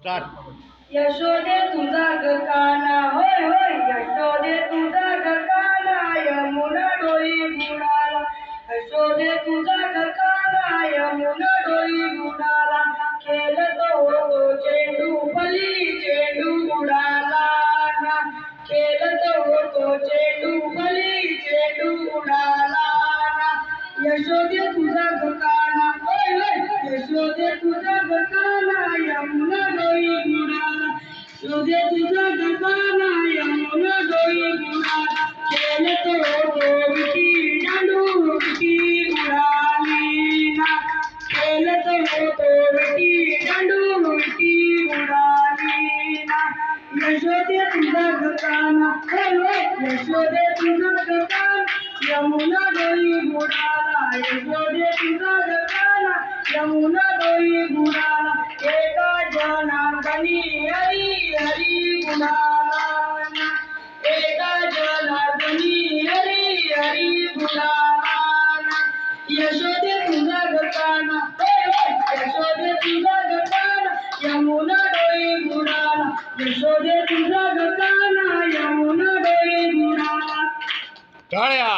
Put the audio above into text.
Start यशोदे तुझा गकाना होय होय यशोदे तुझा गकाना यमुना डोई बुडाला. यशोदे तुझा गकाना यमुना डोई बुडाला. खेळतो होतो चेंडू बली चेंडू बुडाला खेळतो होतो चेंडू बली चेंडू बुडाला यशोदे तुझा गकाना यशोदे तुझा गकाना यमुना डोई बुडाला खेळतो होतो विटी डांडू विटी बुडाली ना. खेळतो होतो विटी डांडू विटी बुडाली ना. यशोदे तुझा गकाना यशोदे तुझा यमुना डोई हरी हरी बुडाला एका जनार्दनी हरी हरी बुडाला ना. यशोदे तुझा गकाना होय होय यशोदे तुझा गकाना यमुना डोई बुडाला यशोदे तुझा गकाना यमुना डोई बुडाला टाळ्या